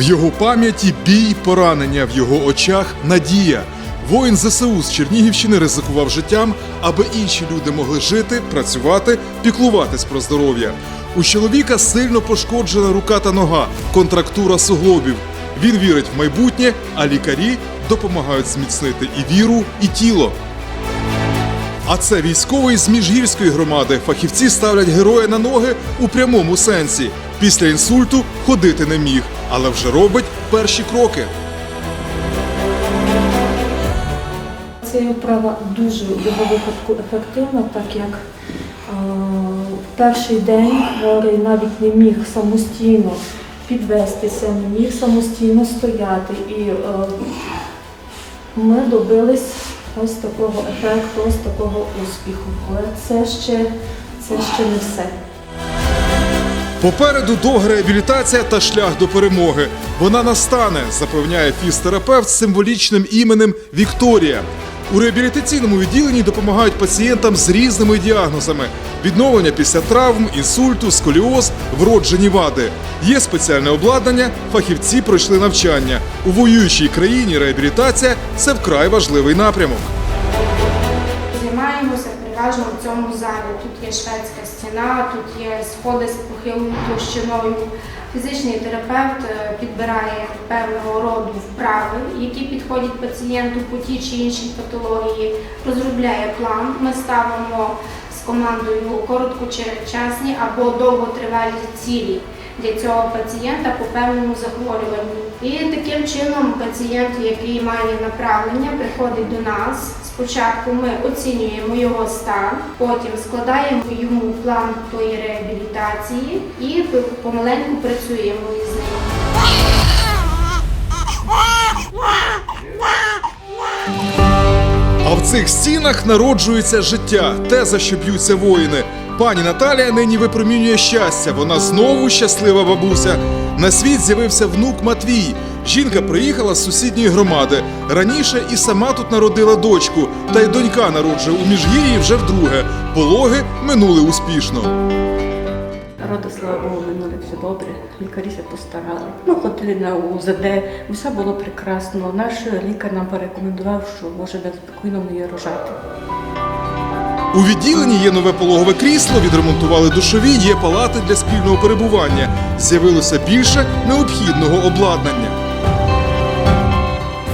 В його пам'яті бій, поранення, в його очах надія. Воїн ЗСУ з Чернігівщини ризикував життям, аби інші люди могли жити, працювати, піклуватись про здоров'я. У чоловіка сильно пошкоджена рука та нога, контрактура суглобів. Він вірить в майбутнє, а лікарі допомагають зміцнити і віру, і тіло. А це військовий з міжгірської громади. Фахівці ставлять героя на ноги у прямому сенсі. Після інсульту ходити не міг, але вже робить перші кроки. Ця вправа дуже його випадку ефективна, так як в перший день хворий навіть не міг самостійно підвестися, не міг самостійно стояти. І е, ми добились ось такого ефекту, ось такого успіху. Але це ще, це ще не все. Попереду довга реабілітація та шлях до перемоги. Вона настане, запевняє фізтерапевт з символічним іменем Вікторія. У реабілітаційному відділенні допомагають пацієнтам з різними діагнозами: відновлення після травм, інсульту, сколіоз, вроджені вади. Є спеціальне обладнання, фахівці пройшли навчання. У воюючій країні реабілітація це вкрай важливий напрямок. Займаємося переважно в цьому залі. Тут є шведська стіна, тут є сходи з похилою площиною. Фізичний терапевт е, підбирає певного роду вправи, які підходять пацієнту по тій чи іншій патології, розробляє план. Ми ставимо з командою короткочасні або довготривалі цілі для цього пацієнта по певному захворюванню. І таким чином пацієнт, який має направлення, приходить до нас. Спочатку ми оцінюємо його стан, потім складаємо йому план тої реабілітації і помаленьку працюємо із ним. А в цих стінах народжується життя, те, за що б'ються воїни. Пані Наталія нині випромінює щастя. Вона знову щаслива бабуся. На світ з'явився внук Матвій. Жінка приїхала з сусідньої громади. Раніше і сама тут народила дочку, та й донька народжує у міжгір'ї вже вдруге. Пологи минули успішно. Роди, слава Богу, минули все добре. Лікарі постарали. Ну, ходили на УЗД, все було прекрасно. Наш лікар нам порекомендував, що може спокійно мені рожати. У відділенні є нове пологове крісло, відремонтували душові, є палати для спільного перебування. З'явилося більше необхідного обладнання.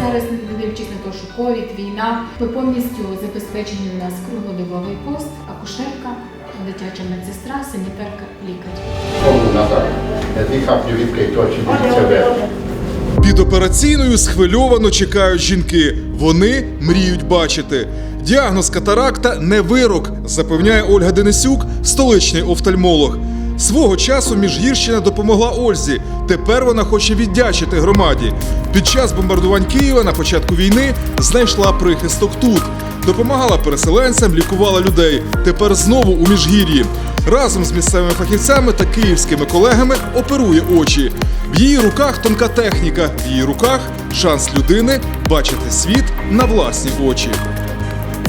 Зараз, не дивлячись на те, що ковід, війна, ми повністю забезпечені у нас круглодобовий пост, акушерка, дитяча медсестра, санітарка, лікар. Під операційною схвильовано чекають жінки. Вони мріють бачити. Діагноз катаракта не вирок, запевняє Ольга Денисюк, столичний офтальмолог. Свого часу Міжгірщина допомогла Ользі. Тепер вона хоче віддячити громаді. Під час бомбардувань Києва на початку війни знайшла прихисток тут. Допомагала переселенцям, лікувала людей. Тепер знову у міжгір'ї. Разом з місцевими фахівцями та київськими колегами оперує очі. В її руках тонка техніка, в її руках шанс людини бачити світ на власні очі.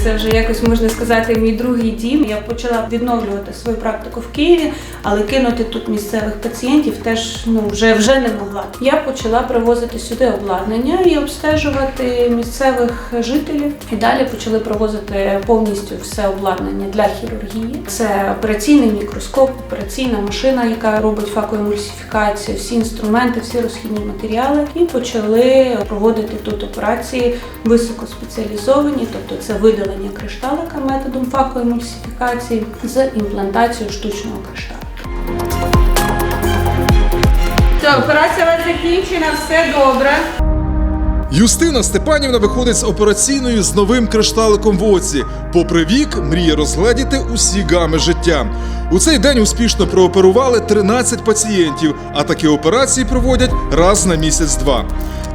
Це вже якось можна сказати мій другий дім. Я почала відновлювати свою практику в Києві, але кинути тут місцевих пацієнтів теж ну вже вже не могла. Я почала привозити сюди обладнання і обстежувати місцевих жителів. І далі почали привозити повністю все обладнання для хірургії. Це операційний мікроскоп, операційна машина, яка робить факоемульсифікацію, всі інструменти, всі розхідні матеріали. І почали проводити тут операції високоспеціалізовані, тобто це видалення кришталика методом факоемульсифікації з імплантацією штучного кришталика. Все, операція вас закінчена, все добре. Юстина Степанівна виходить з операційної з новим кришталиком в оці. Попри вік, мріє розгледіти усі гами життя. У цей день успішно прооперували 13 пацієнтів, а такі операції проводять раз на місяць-два.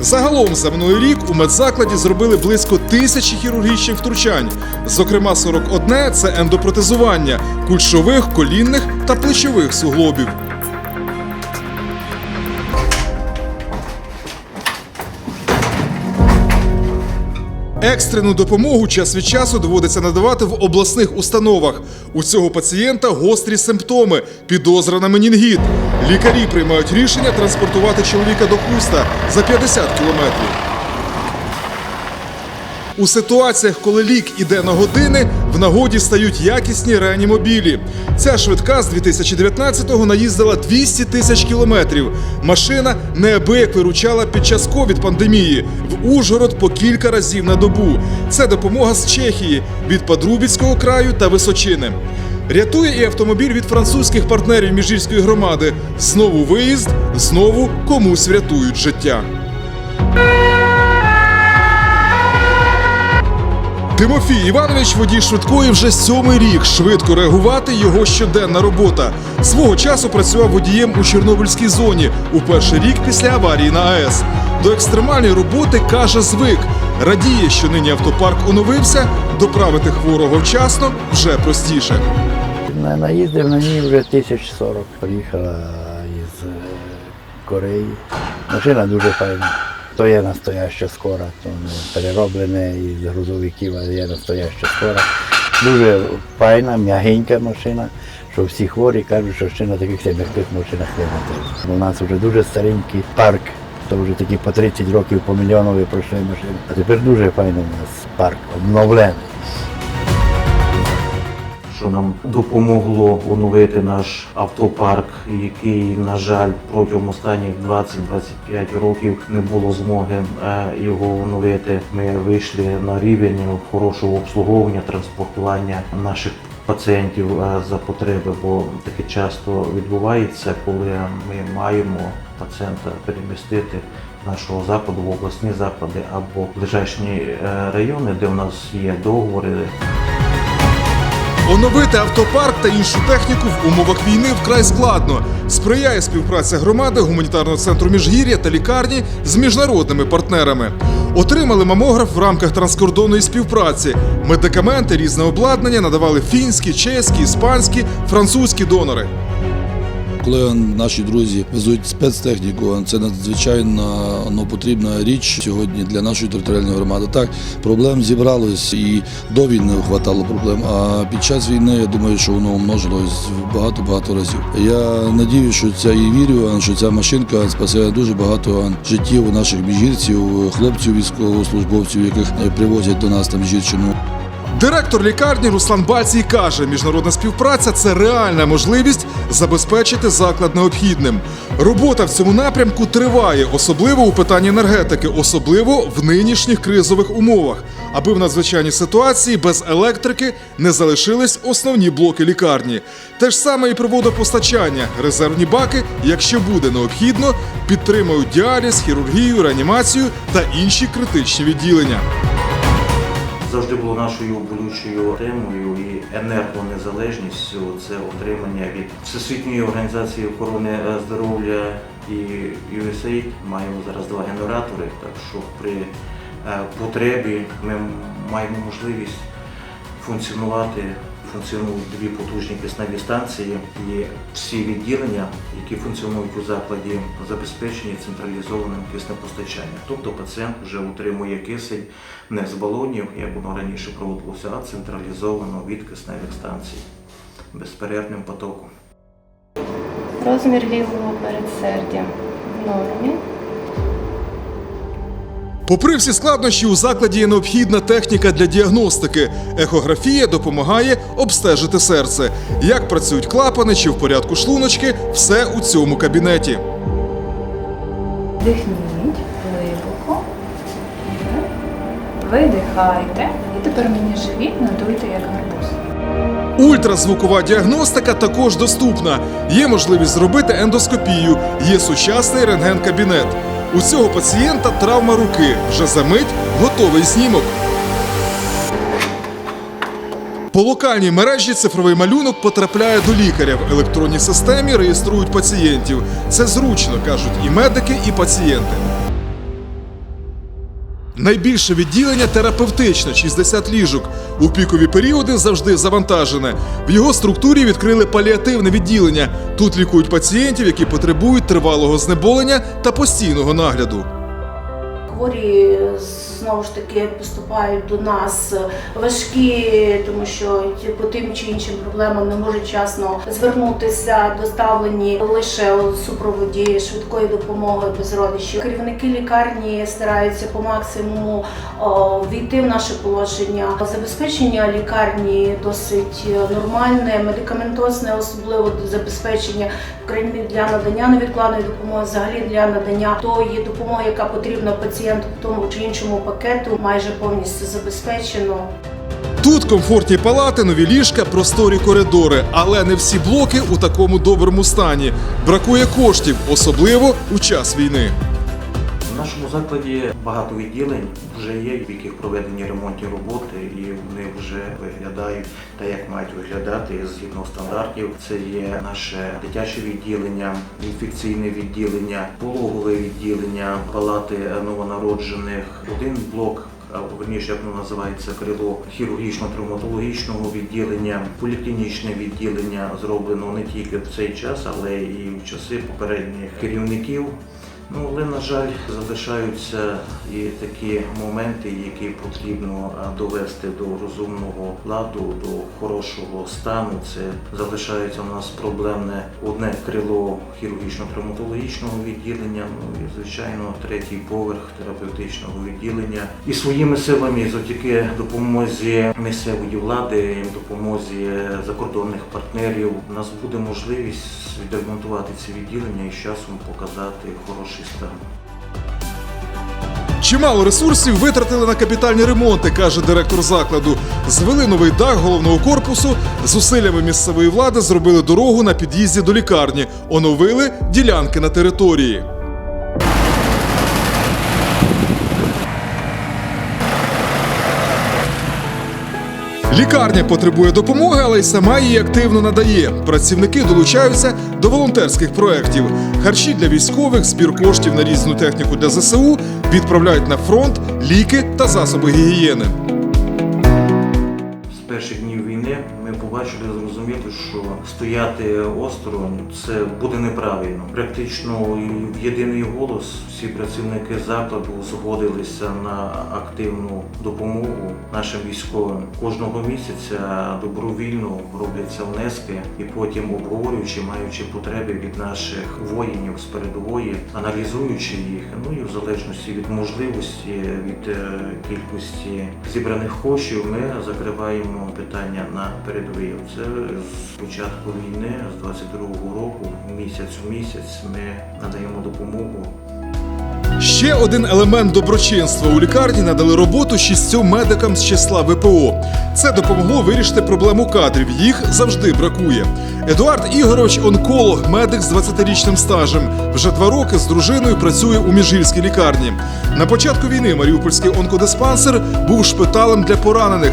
Загалом за минулий рік у медзакладі зробили близько тисячі хірургічних втручань. Зокрема, 41 – це ендопротезування кульшових, колінних та плечових суглобів. Екстрену допомогу час від часу доводиться надавати в обласних установах. У цього пацієнта гострі симптоми, підозра на менінгіт. Лікарі приймають рішення транспортувати чоловіка до Хуста за 50 кілометрів. У ситуаціях, коли лік іде на години, в нагоді стають якісні реанімобілі. Ця швидка з 2019-го наїздила 200 тисяч кілометрів. Машина неабияк виручала під час ковід-пандемії в Ужгород по кілька разів на добу. Це допомога з Чехії від Подрубіцького краю та Височини. Рятує і автомобіль від французьких партнерів міжгірської громади. Знову виїзд, знову комусь врятують життя. Тимофій Іванович водій швидкої вже сьомий рік. Швидко реагувати його щоденна робота. Свого часу працював водієм у Чорнобильській зоні у перший рік після аварії на АЕС. До екстремальної роботи каже звик. Радіє, що нині автопарк оновився, доправити хворого вчасно вже простіше. Наїздив на ній вже 1040. Приїхала із е, Кореї. Машина дуже файна. То є настояща скора, то не перероблене із грузовиків, але є настояща скора. Дуже файна, м'ягенька машина, що всі хворі кажуть, що ще на таких легких машинах не буде. У нас вже дуже старенький парк, то вже такі по 30 років по мільйонові пройшли машини. А тепер дуже файний у нас парк, обновлений. Що нам допомогло оновити наш автопарк, який, на жаль, протягом останніх 20-25 років не було змоги е, його оновити. Ми вийшли на рівень хорошого обслуговування, транспортування наших пацієнтів е, за потреби, бо таке часто відбувається, коли ми маємо пацієнта перемістити з нашого закладу в обласні заклади або в ближайші е, райони, де у нас є договори. Оновити автопарк та іншу техніку в умовах війни вкрай складно. Сприяє співпраця громади, гуманітарного центру міжгір'я та лікарні з міжнародними партнерами. Отримали мамограф в рамках транскордонної співпраці. Медикаменти, різне обладнання надавали фінські, чеські, іспанські, французькі донори. Коли наші друзі везуть спецтехніку, це надзвичайно ну, потрібна річ сьогодні для нашої територіальної громади. Так, проблем зібралось і до війни хватало проблем. А під час війни я думаю, що воно умножилось багато-багато разів. Я надію, що ця і вірю, що ця машинка спасе дуже багато життів наших міжгірців, хлопців, військовослужбовців, яких привозять до нас на Міжгірщину. Директор лікарні Руслан Бальцій каже, міжнародна співпраця це реальна можливість забезпечити заклад необхідним. Робота в цьому напрямку триває, особливо у питанні енергетики, особливо в нинішніх кризових умовах, аби в надзвичайній ситуації без електрики не залишились основні блоки лікарні. Те ж саме і про водопостачання. Резервні баки, якщо буде необхідно, підтримують діаліз, хірургію, реанімацію та інші критичні відділення. Завжди було нашою болючою темою і енергонезалежністю це отримання від Всесвітньої організації охорони е, здоров'я і USAID. Маємо зараз два генератори, так що при е, потребі ми маємо можливість функціонувати. Функціонують дві потужні кисневі станції і всі відділення, які функціонують у закладі, забезпечені централізованим киснепостачанням. Тобто пацієнт вже отримує кисень не з балонів, як воно раніше проводилося, а централізовано від кисневих станцій безперервним потоком. Розмір лівого передсердя в нормі. Попри всі складнощі, у закладі є необхідна техніка для діагностики. Ехографія допомагає обстежити серце. Як працюють клапани чи в порядку шлуночки, все у цьому кабінеті. Вдихніть глибоко. Видихайте. І тепер мені живіт надуйте як гарбуз. Ультразвукова діагностика також доступна. Є можливість зробити ендоскопію, є сучасний рентген-кабінет. У цього пацієнта травма руки. Вже за мить готовий знімок. По локальній мережі цифровий малюнок потрапляє до лікаря. В електронній системі реєструють пацієнтів. Це зручно, кажуть і медики, і пацієнти. Найбільше відділення терапевтичне 60 ліжок. У пікові періоди завжди завантажене. В його структурі відкрили паліативне відділення. Тут лікують пацієнтів, які потребують тривалого знеболення та постійного нагляду. Хворі з знову ж таки поступають до нас важкі, тому що по тим чи іншим проблемам не можуть вчасно звернутися, доставлені лише у супроводі швидкої допомоги без родичів. Керівники лікарні стараються по максимуму війти в наше положення. Забезпечення лікарні досить нормальне, медикаментозне, особливо забезпечення в країні для надання невідкладної допомоги, взагалі для надання тої допомоги, яка потрібна пацієнту в тому чи іншому пакету, майже повністю забезпечено. Тут комфортні палати, нові ліжка, просторі коридори, але не всі блоки у такому доброму стані. Бракує коштів, особливо у час війни. Закладі багато відділень вже є, в яких проведені ремонтні роботи, і вони вже виглядають так, як мають виглядати згідно стандартів. Це є наше дитяче відділення, інфекційне відділення, пологове відділення, палати новонароджених, один блок. Верніше, як воно називається крило хірургічно-травматологічного відділення, поліклінічне відділення зроблено не тільки в цей час, але і в часи попередніх керівників. Ну, але, на жаль, залишаються і такі моменти, які потрібно довести до розумного ладу, до хорошого стану. Це залишається у нас проблемне одне крило хірургічно-травматологічного відділення, ну і звичайно третій поверх терапевтичного відділення. І своїми силами, завдяки допомозі місцевої влади, допомозі закордонних партнерів, у нас буде можливість відремонтувати ці відділення і з часом показати хороший стан. Чимало ресурсів витратили на капітальні ремонти, каже директор закладу. Звели новий дах головного корпусу. Зусиллями місцевої влади зробили дорогу на під'їзді до лікарні, оновили ділянки на території. Лікарня потребує допомоги, але й сама її активно надає. Працівники долучаються до волонтерських проєктів. Харчі для військових, збір коштів на різну техніку для ЗСУ відправляють на фронт ліки та засоби гігієни. З перших днів війни ми побачили, що стояти осторонь це буде неправильно. Практично в єдиний голос всі працівники закладу згодилися на активну допомогу нашим військовим. Кожного місяця добровільно робляться внески, і потім обговорюючи, маючи потреби від наших воїнів з передової, аналізуючи їх, ну і в залежності від можливості, від е, кількості зібраних коштів, ми закриваємо питання на передовій. Це початку війни, з 22-го року, місяць у місяць, ми надаємо допомогу Ще один елемент доброчинства у лікарні надали роботу шістьом медикам з числа ВПО. Це допомогло вирішити проблему кадрів. Їх завжди бракує. Едуард Ігорович онколог, медик з 20-річним стажем. Вже два роки з дружиною працює у міжгірській лікарні. На початку війни Маріупольський онкодиспансер був шпиталем для поранених.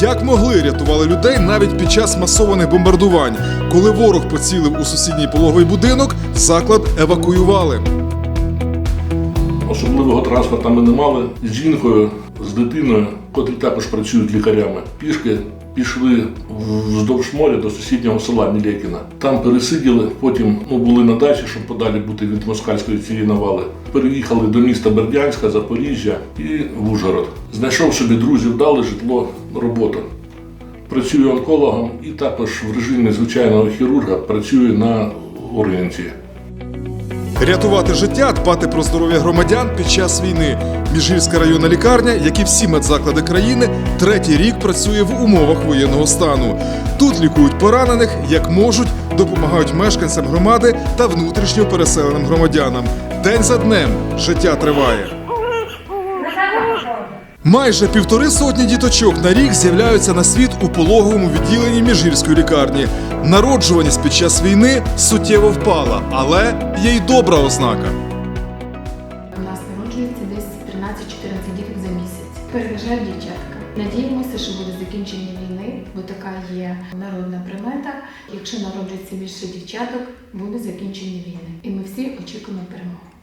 Як могли, рятували людей навіть під час масованих бомбардувань. Коли ворог поцілив у сусідній пологовий будинок, заклад евакуювали. Особливого транспорту ми не мали з жінкою, з дитиною, котрі також працюють лікарями. Пішки пішли вздовж моря до сусіднього села Мілєкіна. Там пересиділи, потім ну, були на дачі, щоб подалі бути від москальської цієї навали. Переїхали до міста Бердянська, Запоріжжя і в Ужгород. Знайшов собі друзів, дали житло, роботу. Працюю онкологом і також в режимі звичайного хірурга працюю на ургенції. Рятувати життя, дбати про здоров'я громадян під час війни. Міжгірська районна лікарня, як і всі медзаклади країни, третій рік працює в умовах воєнного стану. Тут лікують поранених, як можуть, допомагають мешканцям громади та внутрішньо переселеним громадянам. День за днем життя триває. Майже півтори сотні діточок на рік з'являються на світ у пологовому відділенні міжгірської лікарні. Народжуваність під час війни суттєво впала, але є й добра ознака. У нас народжується десь 13-14 діток за місяць. Переважають дівчатка. Надіємося, що буде закінчення війни, бо така є народна примета. Якщо народжується більше дівчаток, буде закінчення війни. І ми всі очікуємо перемоги.